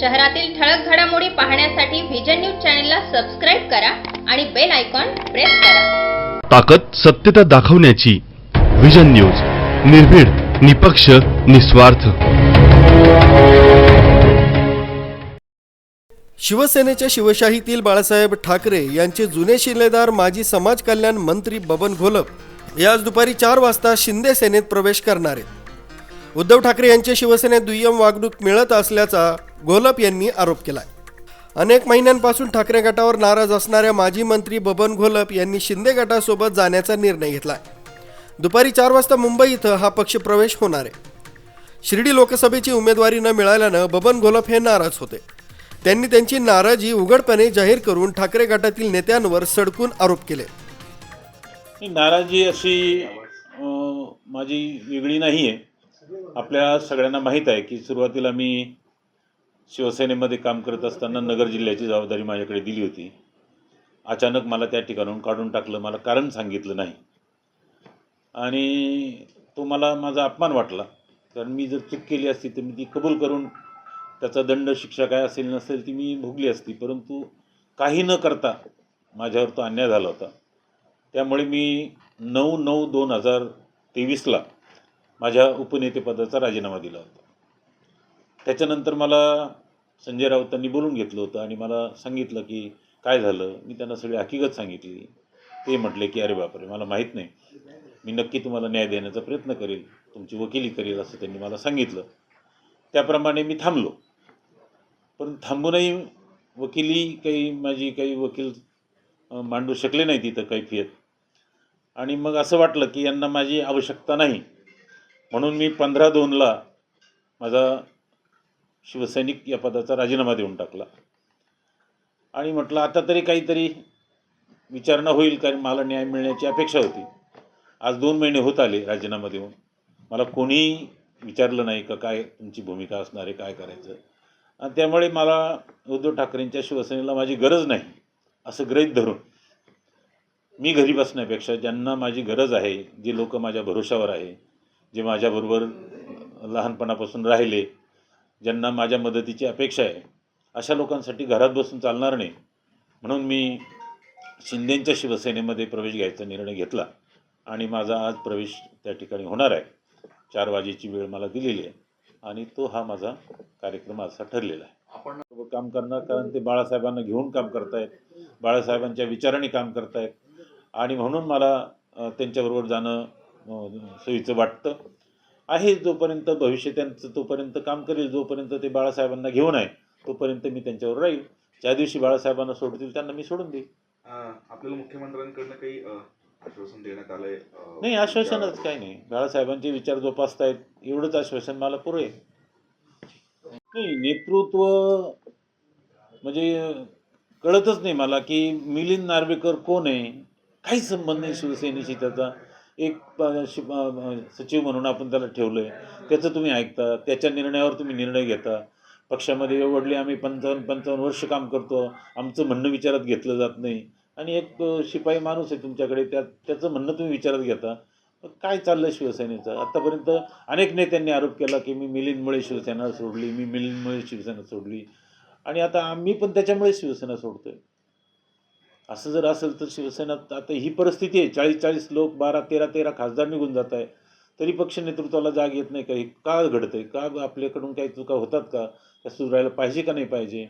शहरातील ठळक घडामोडी पाहण्यासाठी व्हिजन न्यूज चॅनलला सबस्क्राईब करा आणि बेल आयकॉन प्रेस करा. ताकद सत्यता दाखवण्याची विजन न्यूज निर्भीड निपक्ष निस्वार्थ. शिवसेनेच्या शिवशाहीतील बाळासाहेब ठाकरे यांचे जुने शिलेदार माजी समाज कल्याण मंत्री बबन घोलप हे आज दुपारी चार वाजता शिंदे सेनेत प्रवेश करणार आहेत. उद्धव ठाकरे यांचे शिवसेनेत दुय्यम वागणूक मिळत असल्याचा घोलप यांनी आरोप केलाय. अनेक महिन्यांपासून ठाकरे गटावर नाराज असणाऱ्या माजी मंत्री बबन घोलप यांनी शिंदे गटासोबत जाण्याचा निर्णय घेतलाय. दुपारी चार वाजता मुंबई इथं हा पक्ष प्रवेश होणार आहे. शिर्डी लोकसभेची उमेदवारी न मिळाल्यानं बबन घोलप हे नाराज होते. त्यांनी त्यांची नाराजी उघडपणे जाहीर करून ठाकरे गटातील नेत्यांवर सडकून आरोप केले. नाराजी अशी माझी वेगळी नाही आहे आपल्या सगळ्यांना माहीत आहे की सुरुवातीला मी शिवसेनेमध्ये काम करत असताना नगर जिल्ह्याची जबाबदारी माझ्याकडे दिली होती. अचानक मला त्या ठिकाणाहून काढून टाकलं. मला कारण सांगितलं नाही. आणि तो मला माझा अपमान वाटला. कारण मी जर चूक केली असती तर मी ती कबूल करून त्याचा दंड शिक्षा काय असेल नसेल ती मी भोगली असती. परंतु काही न करता माझ्यावर तो अन्याय झाला होता. त्यामुळे मी नऊ नऊ दोन हजार तेवीसला माझ्या उपनेतेपदाचा राजीनामा दिला होता. त्याच्यानंतर मला संजय राऊतांनी बोलून घेतलं होतं आणि मला सांगितलं की काय झालं? मी त्यांना सगळी हकीकत सांगितली. ते म्हटले की अरे बापरे मला माहीत नाही. मी नक्की तुम्हाला न्याय देण्याचा प्रयत्न करेल. तुमची वकिली करेल असं त्यांनी मला सांगितलं. त्याप्रमाणे मी थांबलो. पण थांबूनही वकिली काही माझी काही वकील मांडू शकले नाही तिथं कैफियत आणि मग असं वाटलं की यांना माझी आवश्यकता नाही. म्हणून मी पंधरा दोनला माझा शिवसैनिक या पदाचा राजीनामा देऊन टाकला. आणि म्हटलं आता तरी काहीतरी विचारणा होईल कारण मला न्याय मिळण्याची अपेक्षा होती. आज दोन महिने होत आले राजीनामा देऊन. मला कोणीही विचारलं नाही का काय तुमची भूमिका असणार आहे काय करायचं? आणि त्यामुळे मला उद्धव ठाकरेंच्या शिवसेनेला माझी गरज नाही असं गृहीत धरून. मी घरी बसण्यापेक्षा ज्यांना माझी गरज आहे जे लोक माझ्या भरोशावर आहे जे माझ्याबरोबर लहानपणापासून राहिले ज्यांना माझ्या मदतीची अपेक्षा आहे अशा लोकांसाठी घरात बसून चालणार नाही. म्हणून मी शिंदेंच्या शिवसेनेमध्ये प्रवेश घ्यायचा निर्णय घेतला आणि माझा आज प्रवेश त्या ठिकाणी होणार आहे. चार वाजेची वेळ मला दिलेली आहे आणि तो हा माझा कार्यक्रम असा ठरलेला आहे. आपण काम करणार कारण ते बाळासाहेबांना घेऊन काम करतायत बाळासाहेबांच्या विचाराने काम करतायत. आणि म्हणून मला त्यांच्याबरोबर जाणं सोयीचं वाटतं. आहे जोपर्यंत भविष्य त्यांचं तोपर्यंत काम करेल जोपर्यंत ते बाळासाहेबांना घेऊन आहे तोपर्यंत मी त्यांच्यावर राहील. ज्या दिवशी बाळासाहेबांना सोडतील त्यांना मी सोडून देईल आपल्याला मुख्यमंत्र्यांकडनं काही आश्वासन देण्यात आलंय? नाही आश्वासनच काही नाही. बाळासाहेबांचे विचार जोपासतायत एवढंच आश्वासन मला पुरे. नाही नेतृत्व म्हणजे कळतच नाही मला की मिलिंद नार्वेकर कोण आहे? काहीच संबंध नाही शिवसेनेशी त्याचा. एक सचिव म्हणून आपण त्याला ठेवलं आहे त्याचं तुम्ही ऐकता त्याच्या निर्णयावर तुम्ही निर्णय घेता. पक्षामध्ये वडले आम्ही पंचावन्न पंचावन्न वर्ष काम करतो. आमचं म्हणणं विचारात घेतलं जात नाही. आणि एक शिपाई माणूस आहे तुमच्याकडे त्या त्याचं म्हणणं तुम्ही विचारात घेता. काय चाललं शिवसेनेचं? आत्तापर्यंत अनेक नेत्यांनी आरोप केला की मी मिलिंदमुळे शिवसेना सोडली मी मिलिंदमुळे शिवसेना सोडली. आणि आता आम्ही पण त्याच्यामुळे शिवसेना सोडतोय. असं जर असेल तर शिवसेनात आता ही परिस्थिती आहे. चाळीस चाळीस लोक बारा तेरा तेरा खासदार निघून जात आहे. तरी पक्ष नेतृत्वाला जाग येत नाही काही का घडतंय? का आपल्याकडून काही चुका होतात का? त्या सुधारायला पाहिजे का नाही पाहिजे?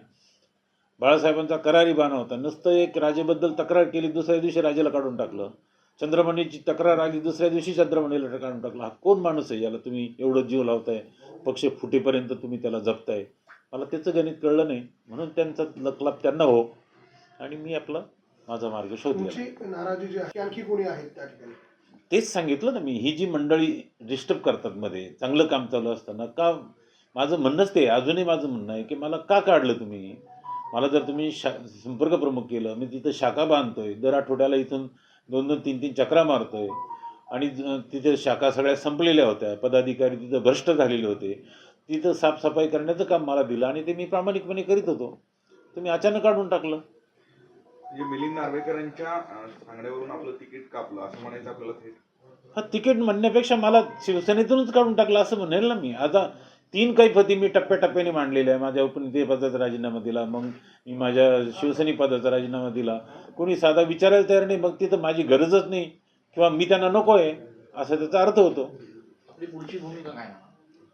बाळासाहेबांचा करारी बाणा होता. नुसतं एक राजेबद्दल तक्रार केली दुसऱ्या दिवशी राजाला काढून टाकलं. चंद्रमणीची तक्रार आली दुसऱ्या दिवशी चंद्रमणीला काढून टाकलं. हा कोण माणूस आहे याला तुम्ही एवढं जीव लावताय? पक्ष फुटेपर्यंत तुम्ही त्याला जपताय. मला त्याचं गणित कळलं नाही. म्हणून त्यांचा लकलाप त्यांना हो. आणि मी आपला माझा मार्ग शोधला तुमची नाराजी जी आहे ती आणखी कोणी आहेत त्या ठिकाणी? तेच सांगितलं ना मी ही जी मंडळी डिस्टर्ब करतात मध्ये चांगलं काम चालू असताना का माझं म्हणणंच ते आहे, अजूनही माझं म्हणणं आहे की मला का काढलं तुम्ही? मला जर तुम्ही शा संपर्क प्रमुख केलं मी तिथं शाखा बांधतोय दर आठवड्याला इथून दोन दोन तीन तीन चक्रा मारतोय आणि ज- तिथे शाखा सगळ्या संपलेल्या होत्या पदाधिकारी तिथं भ्रष्ट झालेले होते तिथं साफसफाई करण्याचं काम मला दिलं आणि ते मी प्रामाणिकपणे करीत होतो. तुम्ही अचानक काढून टाकलं. म्हणजे मिलिंद नार्वेकरांच्या अं, सांगण्यावरून आपलं तिकीट कापलं असं म्हणायचं आपल्याला थेट हा तिकीट म्हणण्यापेक्षा मला शिवसेनेतूनच काढून टाकलं असं म्हणेल ना मी. आता तीन कैफती मी टप्प्याटप्प्याने मांडलेल्या आहे. माझ्या उपनेतेपदाचा राजीनामा दिला मग मी माझ्या शिवसैनिक पदाचा राजीनामा दिला. कोणी साधा विचारायला तयार नाही मग तिथं माझी गरजच नाही. किंवा मी त्यांना नको आहे असा त्याचा अर्थ होतो. आपली पुढची भूमिका काय?